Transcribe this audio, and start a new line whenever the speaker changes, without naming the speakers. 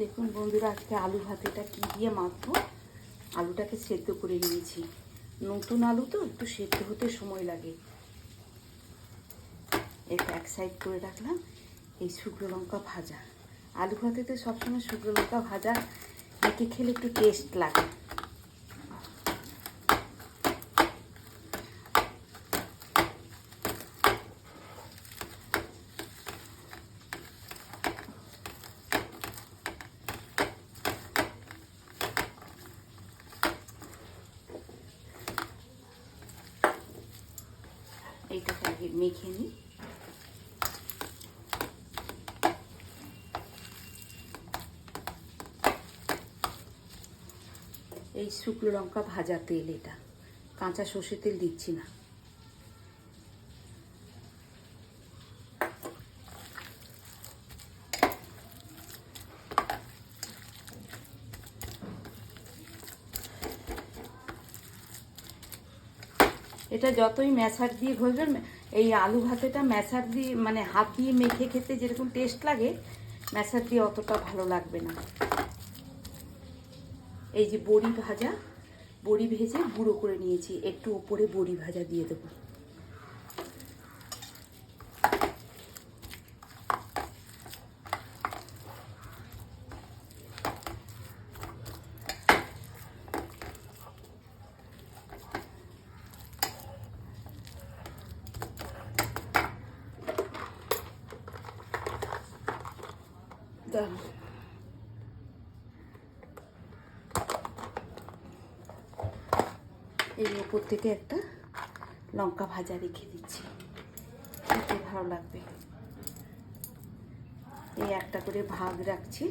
দেখুন বন্ধুরা, আজকে আলু ভাতেটা কি দিয়ে মাখবো? আলুটাকে সেদ্ধ করে নিয়েছি। নতুন আলু তো, একটু সেদ্ধ হতে সময় লাগে। এটা এক সাইড করে রাখলাম, এই শুকনো লঙ্কা ভাজা। আলু ভাতেতে সবসময় শুকনো লঙ্কা ভাজা মেখে খেলে একটু টেস্ট লাগে। এইটাকে আগে মেখে নিই এই শুকনো লঙ্কা ভাজা তেল এটা। কাঁচা সর্ষে তেল দিচ্ছি না। এটা যতই ম্যাশার দিয়ে ঘষবেন, এই আলু ভাতেটা ম্যাশার দিয়ে মানে হাত দিয়ে মেখে খেতে যেরকম টেস্ট লাগে ম্যাশার দিয়ে অতটা ভালো লাগবে না। এই যে বড়ি ভাজা, বড়ি ভেজে গুঁড়ো করে নিয়েছি, একটু ওপরে বড়ি ভাজা দিয়ে দেবো। দাঁড়াও এর উপর থেকে একটা লঙ্কা ভাজা রেখে দিচ্ছি। খেতে ভালো লাগবে। এই একটা করে ভাগ রাখছি।